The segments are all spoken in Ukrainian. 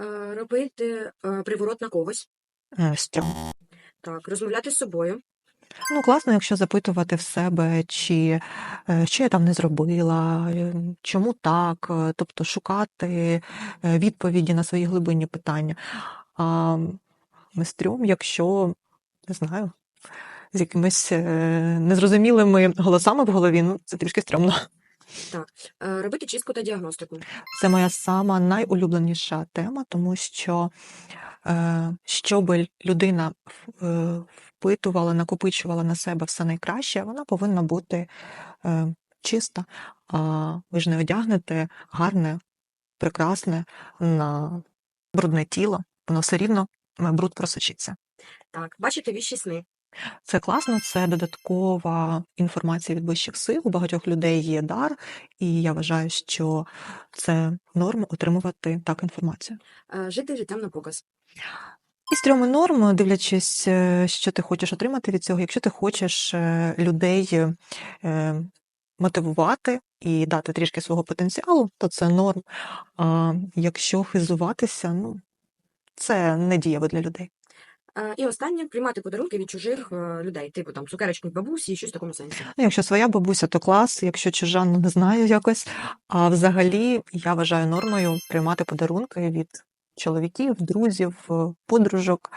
Е, робити е, приворот на когось, Е, Стрьом. так, розмовляти з собою, Ну, класно, якщо запитувати в себе, чи що я там не зробила, чому так, тобто шукати відповіді на свої глибинні питання. А стрьом, якщо не знаю, з якимись незрозумілими голосами в голові, ну це трішки стрьомно. Так, е, робити чистку та діагностику, Це моя сама найулюбленіша тема, тому що е, щоб людина е, впитувала, накопичувала на себе все найкраще, вона повинна бути чиста. А ви ж не одягнете гарне, прекрасне на брудне тіло, воно все рівно бруд просочиться. так, бачити віщі сни, Це класно, це додаткова інформація від вищих сил. У багатьох людей є дар, і я вважаю, що це норм отримувати так інформацію. е, жити життям на показ, І стрьом норм, дивлячись, е, що ти хочеш отримати від цього. Якщо ти хочеш е, людей мотивувати і дати трішки свого потенціалу, то це норм. А якщо хизуватися, ну це не дієво для людей. І останнє приймати подарунки від чужих е, людей, типу там цукерочки від бабусі і щось в такому сенсі. Ну, якщо своя бабуся, то клас, якщо чужа, ну не знаю якось. А взагалі я вважаю нормою приймати подарунки від чоловіків, друзів, подружок,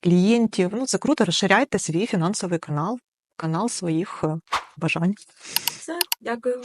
клієнтів. Ну, це круто, розширяйте свій фінансовий канал, канал своїх е, бажань. Все, дякую.